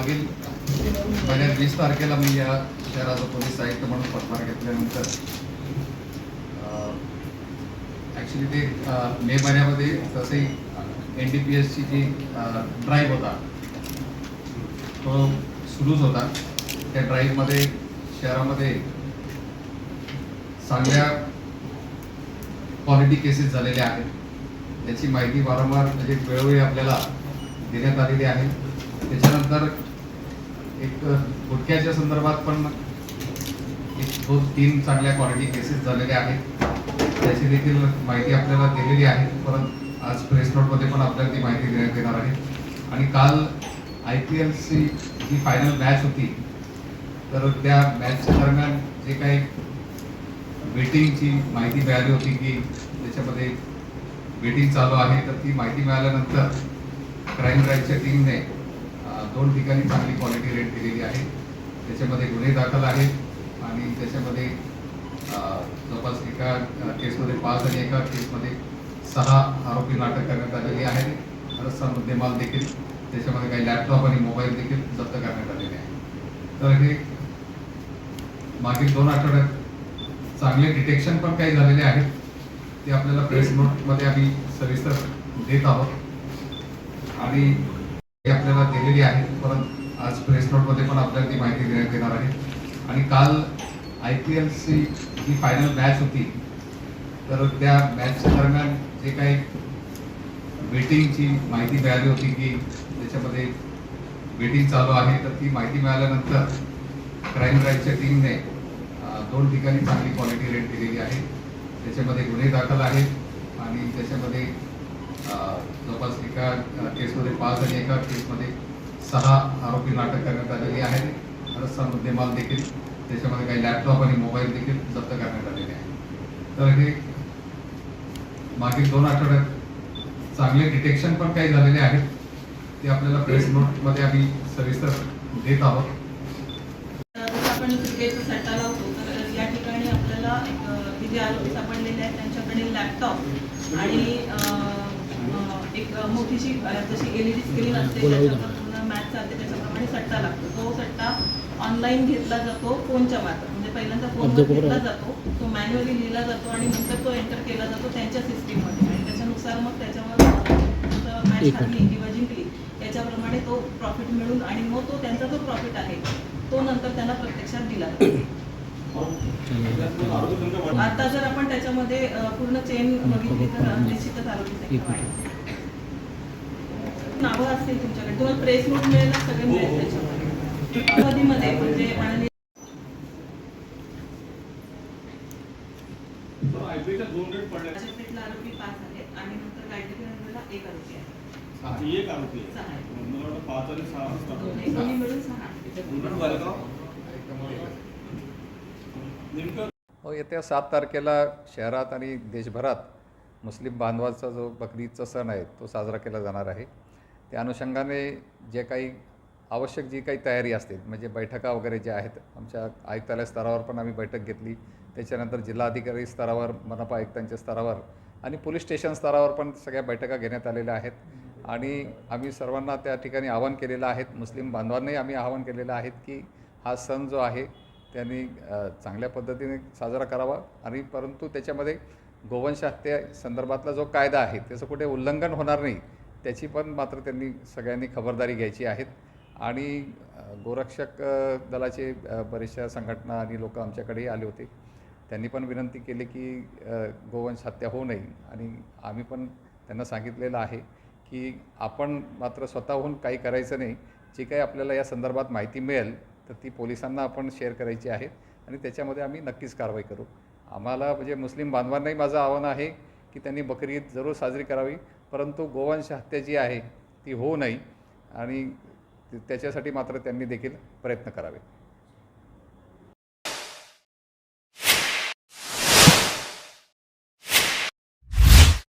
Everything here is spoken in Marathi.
मागील महिन्यात वीस तारखेला मी या शहराचं पोलीस आयुक्त म्हणून पदभार घेतल्यानंतर ॲक्च्युली ते मे महिन्यामध्ये तसंही एन डी पी एसची जी ड्राईव्ह होता तो सुरूच होता. त्या ड्राईव्हमध्ये शहरामध्ये चांगल्या क्वालिटी केसेस झालेल्या आहेत. याची माहिती वारंवार म्हणजे वेळोवेळी आपल्याला देण्यात आलेली आहे. त्याच्यानंतर एक गुटख्याच्या संदर्भात पण एक दोन तीन चांगल्या क्वालिटी केसेस झालेल्या आहेत. त्याची देखील माहिती आपल्याला दिलेली आहे. परत आज प्रेस नोटमध्ये पण आपल्याला ती माहिती देण्यात येणार आहे. आणि काल आय पी एलची जी फायनल मॅच होती. तर त्या मॅचच्या दरम्यान जे काही वेटिंगची माहिती मिळाली होती की त्याच्यामध्ये वेटिंग चालू आहे. तर ती माहिती मिळाल्यानंतर क्राईम ब्रँचच्या टीमने दोन ठिकाणी चांगली क्वालिटी रेट दिलेली आहे. त्याच्यामध्ये गुन्हे दाखल आहेत आणि त्याच्यामध्ये जवळपास एका केसमध्ये पाच आणि एका केसमध्ये सहा आरोपी नाटक करण्यात आलेली आहे रस्ता मुद्देमाल देखील त्याच्यामध्ये काही लॅपटॉप आणि मोबाईल देखील जप्त करण्यात आलेले आहे तर हे मागील दोन आठवड्यात चांगले डिटेक्शन पण काही झालेले आहेत. ते आपल्याला प्रेस नोटमध्ये आम्ही सविस्तर देत आहोत. आणि आपल्याला दिलेली आहे. परत आज प्रेस नोटमध्ये पण आपल्याला ती माहिती देण्यात येणार आहे. आणि काल आय पी एलची जी फायनल मॅच होती तर त्या मॅचच्या दरम्यान जे काही वेटिंगची माहिती मिळाली होती की त्याच्यामध्ये वेटिंग चालू आहे तर ती माहिती मिळाल्यानंतर क्राईम ब्रँचच्या टीमने दोन ठिकाणी चांगली क्वालिटी रेट दिलेली आहे. त्याच्यामध्ये गुन्हे दाखल आहेत आणि त्याच्यामध्ये एका केसमध्ये पाच आणि एका केसमध्ये सहा आरोपी अटक करण्यात आलेली आहे रस्ता मुद्देमाल देखील त्याच्यामध्ये काही लॅपटॉप आणि मोबाईल देखील जप्त करण्यात आलेले आहे तर हे मागील दोन आठवड्यात चांगले डिटेक्शन पण काही झालेले आहेत. ते आपल्याला प्रेस नोटमध्ये आम्ही सविस्तर देत आहोत. आपण क्रिकेटचा सट्टा लावतो तर या ठिकाणी आपल्याला एक, जे आरोपी सापडलेले आहेत. त्यांच्याकडे लॅपटॉप आणि एक मोठीशी जशी एल ई डी स्क्रीन असते त्याच्यावर मॅच चालते त्याच्याप्रमाणे सट्टा लागतो. तो सट्टा ऑनलाईन घेतला जातो फोनच्या मार्फत. म्हणजे पहिल्यांदा फोनवर घेतला जातो तो मॅन्युअली लिहिला जातो आणि नंतर तो एंटर केला जातो त्यांच्या सिस्टीममध्ये आणि त्याच्यानुसार मग त्याच्यावर मॅच हरली किंवा जिंकली याच्याप्रमाणे तो प्रॉफिट मिळून आणि मग तो त्यांचा जो प्रॉफिट आहे तो नंतर त्यांना प्रत्यक्षात दिला जातो. आता जर आपण त्याच्यामध्ये पूर्ण चेन बघितली तर निश्चितच वाढेल. नावं असतील तुमच्याकडे. तुम्हाला प्रेस नोट मिळेल ना सगळे मिळेल त्याच्यामध्ये. अवधीमध्ये म्हणजे माननीय आरोपी पाच आहेत आणि नंतर एक आरोपी आहे. ही एक आरोपी पाच आणि सहा मिळून हो येत्या सात तारखेला शहरात आणि देशभरात मुस्लिम बांधवाचा जो बकरीदचा सण आहे तो साजरा केला जाणार आहे. त्या अनुषंगाने जे काही आवश्यक जी काही तयारी असते म्हणजे बैठका वगैरे ज्या आहेत आमच्या आयुक्तालय स्तरावर पण आम्ही बैठक घेतली. त्याच्यानंतर जिल्हाधिकारी स्तरावर मनपा आयुक्तांच्या स्तरावर आणि पोलीस स्टेशन स्तरावर पण सगळ्या बैठका घेण्यात आलेल्या आहेत. आणि आम्ही सर्वांना त्या ठिकाणी आवाहन केलेलं आहेत मुस्लिम बांधवांनाही आम्ही आवाहन केलेलं आहेत की हा सण जो आहे त्यांनी चांगल्या पद्धतीने साजरा करावा. आणि परंतु त्याच्यामध्ये गोवंश हत्या संदर्भातला जो कायदा आहे त्याचं कुठे उल्लंघन होणार नाही. त्याची पण मात्र त्यांनी सगळ्यांनी खबरदारी घ्यायची आहेत आणि गोरक्षक दलाचे बरेचशा संघटना आणि लोक आमच्याकडेही आले होते. त्यांनी पण विनंती केली की गोवंश हत्या होऊ नये. आणि आम्ही पण त्यांना सांगितलेलं आहे की आपण मात्र स्वतःहून काही करायचं नाही. जी काही आपल्याला या संदर्भात माहिती मिळेल तर ती पोलिसांना आपण शेअर करायची आहे. आणि त्याच्यामध्ये आम्ही नक्कीच कारवाई करू. आम्हाला म्हणजे मुस्लिम बांधवांनाही माझं आव्हान आहे की त्यांनी बकरी ईद जरूर साजरी करावी. परंतु गोवंश हत्या जी आहे ती होऊ नये आणि त्याच्यासाठी मात्र त्यांनी देखील प्रयत्न करावे.